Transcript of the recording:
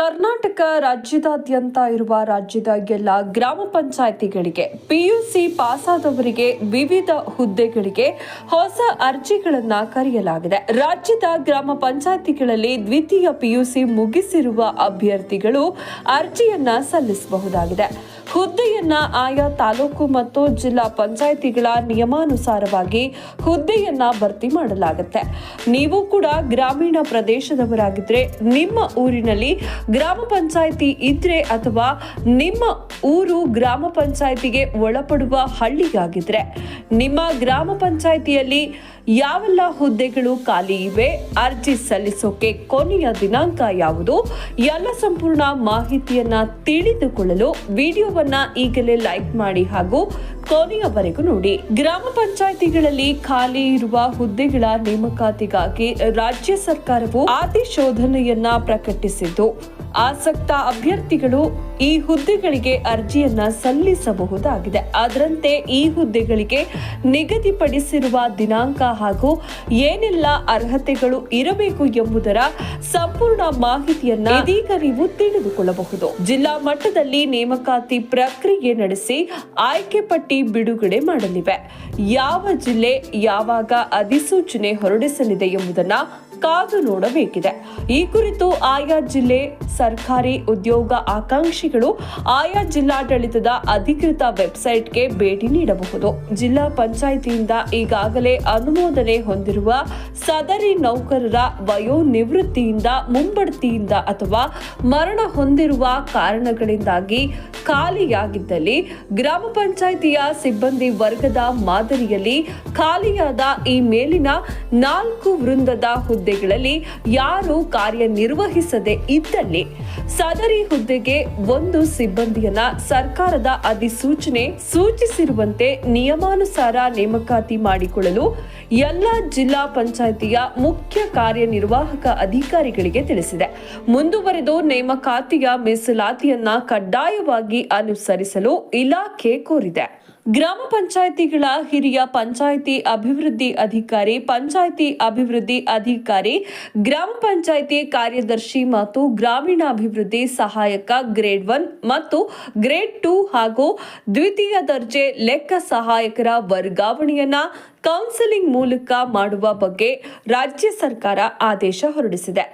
ಕರ್ನಾಟಕ ರಾಜ್ಯದಾದ್ಯಂತ ಇರುವ ರಾಜ್ಯದ ಎಲ್ಲ ಗ್ರಾಮ ಪಂಚಾಯಿತಿಗಳಿಗೆ ಪಿಯುಸಿ ಪಾಸಾದವರಿಗೆ ವಿವಿಧ ಹುದ್ದೆಗಳಿಗೆ ಹೊಸ ಅರ್ಜಿಗಳನ್ನು ಕರೆಯಲಾಗಿದೆ. ರಾಜ್ಯದ ಗ್ರಾಮ ಪಂಚಾಯಿತಿಗಳಲ್ಲಿ ದ್ವಿತೀಯ ಪಿಯುಸಿ ಮುಗಿಸಿರುವ ಅಭ್ಯರ್ಥಿಗಳು ಅರ್ಜಿಯನ್ನ ಸಲ್ಲಿಸಬಹುದಾಗಿದೆ. ಹುದ್ದೆಯನ್ನ ಆಯಾ ತಾಲೂಕು ಮತ್ತು ಜಿಲ್ಲಾ ಪಂಚಾಯಿತಿಗಳ ನಿಯಮಾನುಸಾರವಾಗಿ ಹುದ್ದೆಯನ್ನ ಭರ್ತಿ ಮಾಡಲಾಗುತ್ತೆ. ನೀವು ಕೂಡ ಗ್ರಾಮೀಣ ಪ್ರದೇಶದವರಾಗಿದ್ರೆ ನಿಮ್ಮ ಊರಿನಲ್ಲಿ ಗ್ರಾಮ ಪಂಚಾಯಿತಿ ಇದ್ರೆ ಅಥವಾ ನಿಮ್ಮ ಊರು ಗ್ರಾಮ ಪಂಚಾಯಿತಿಗೆ ಒಳಪಡುವ ಹಳ್ಳಿಯಾಗಿದ್ರೆ ನಿಮ್ಮ ಗ್ರಾಮ ಪಂಚಾಯಿತಿಯಲ್ಲಿ ಯಾವೆಲ್ಲ ಹುದ್ದೆಗಳು ಖಾಲಿ ಇವೆ? ಅರ್ಜಿ ಸಲ್ಲಿಸೋಕೆ ಕೊನೆಯ ದಿನಾಂಕ ಯಾವುದು? ಎಲ್ಲ ಸಂಪೂರ್ಣ ಮಾಹಿತಿಯನ್ನ ತಿಳಿದುಕೊಳ್ಳಲು ವಿಡಿಯೋವನ್ನ ಈಗಲೇ ಲೈಕ್ ಮಾಡಿ ಹಾಗೂ ಕೊನೆಯವರೆಗೂ ನೋಡಿ. ಗ್ರಾಮ ಪಂಚಾಯಿತಿಗಳಲ್ಲಿ ಖಾಲಿ ಇರುವ ಹುದ್ದೆಗಳ ನೇಮಕಾತಿಗಾಗಿ ರಾಜ್ಯ ಸರ್ಕಾರವು ಅಧಿಶೋಧನೆಯನ್ನ ಪ್ರಕಟಿಸಿದ್ದು. ಆಸಕ್ತ ಅಭ್ಯರ್ಥಿಗಳು ಈ ಹುದ್ದೆಗಳಿಗೆ ಅರ್ಜಿಯನ್ನ ಸಲ್ಲಿಸಬಹುದಾಗಿದೆ. ಅದರಂತೆ ಈ ಹುದ್ದೆಗಳಿಗೆ ನಿಗದಿಪಡಿಸಿರುವ ದಿನಾಂಕ ಹಾಗೂ ಏನೆಲ್ಲ ಅರ್ಹತೆಗಳು ಇರಬೇಕು ಎಂಬುದರ ಸಂಪೂರ್ಣ ಮಾಹಿತಿಯನ್ನ ಇದೀಗ ನೀವು ತಿಳಿದುಕೊಳ್ಳಬಹುದು. ಜಿಲ್ಲಾ ಮಟ್ಟದಲ್ಲಿ ನೇಮಕಾತಿ ಪ್ರಕ್ರಿಯೆ ನಡೆಸಿ ಆಯ್ಕೆ ಪಟ್ಟಿ ಬಿಡುಗಡೆ ಮಾಡಲಿವೆ. ಯಾವ ಜಿಲ್ಲೆ ಯಾವಾಗ ಅಧಿಸೂಚನೆ ಹೊರಡಿಸಲಿದೆ ಎಂಬುದನ್ನ ಕಾದು ನೋಡಬೇಕಿದೆ. ಈ ಕುರಿತು ಆಯಾ ಜಿಲ್ಲೆ ಸರ್ಕಾರಿ ಉದ್ಯೋಗ ಆಕಾಂಕ್ಷಿಗಳು ಆಯಾ ಜಿಲ್ಲಾಡಳಿತದ ಅಧಿಕೃತ ವೆಬ್ಸೈಟ್ಗೆ ಭೇಟಿ ನೀಡಬಹುದು. ಜಿಲ್ಲಾ ಪಂಚಾಯಿತಿಯಿಂದ ಈಗಾಗಲೇ ಅನುಮೋದನೆ ಹೊಂದಿರುವ ಸದರಿ ನೌಕರರ ವಯೋ ನಿವೃತ್ತಿಯಿಂದ ಮುಂಬಡ್ತಿಯಿಂದ ಅಥವಾ ಮರಣ ಹೊಂದಿರುವ ಕಾರಣಗಳಿಂದಾಗಿ ಖಾಲಿಯಾಗಿದ್ದಲ್ಲಿ ಗ್ರಾಮ ಪಂಚಾಯಿತಿಯ ಸಿಬ್ಬಂದಿ ವರ್ಗದ ಮಾದರಿಯಲ್ಲಿ ಖಾಲಿಯಾದ ಈ ಮೇಲಿನ ನಾಲ್ಕು ವೃಂದದ ಹುದ್ದೆಗಳಲ್ಲಿ ಯಾರು ಕಾರ್ಯನಿರ್ವಹಿಸದೆ ಇದ್ದಲ್ಲಿ ಸದರಿ ಹುದ್ದೆಗೆ ಒಂದು ಸಿಬ್ಬಂದಿಯನ್ನ ಸರ್ಕಾರದ ಅಧಿಸೂಚನೆ ಸೂಚಿಸಿರುವಂತೆ ನಿಯಮಾನುಸಾರ ನೇಮಕಾತಿ ಮಾಡಿಕೊಳ್ಳಲು ಎಲ್ಲ ಜಿಲ್ಲಾ ಪಂಚಾಯಿತಿಯ ಮುಖ್ಯ ಕಾರ್ಯನಿರ್ವಾಹಕ ಅಧಿಕಾರಿಗಳಿಗೆ ತಿಳಿಸಿದೆ. ಮುಂದುವರೆದು ನೇಮಕಾತಿಯ ಮೀಸಲಾತಿಯನ್ನ ಕಡ್ಡಾಯವಾಗಿ ಅನುಸರಿಸಲು ಇಲಾಖೆ ಕೋರಿದೆ. ಗ್ರಾಮ ಪಂಚಾಯಿತಿಗಳ ಹಿರಿಯ ಪಂಚಾಯಿತಿ ಅಭಿವೃದ್ಧಿ ಅಧಿಕಾರಿ, ಪಂಚಾಯಿತಿ ಅಭಿವೃದ್ಧಿ ಅಧಿಕಾರಿ, ಗ್ರಾಮ ಪಂಚಾಯಿತಿ ಕಾರ್ಯದರ್ಶಿ ಮತ್ತು ಗ್ರಾಮೀಣಾಭಿವೃದ್ಧಿ ಸಹಾಯಕ ಗ್ರೇಡ್ ಒನ್ ಮತ್ತು ಗ್ರೇಡ್ ಟೂ ಹಾಗೂ ದ್ವಿತೀಯ ದರ್ಜೆ ಲೆಕ್ಕ ಸಹಾಯಕರ ವರ್ಗಾವಣೆಯನ್ನ ಕೌನ್ಸೆಲಿಂಗ್ ಮೂಲಕ ಮಾಡುವ ಬಗ್ಗೆ ರಾಜ್ಯ ಸರ್ಕಾರ ಆದೇಶ ಹೊರಡಿಸಿದೆ.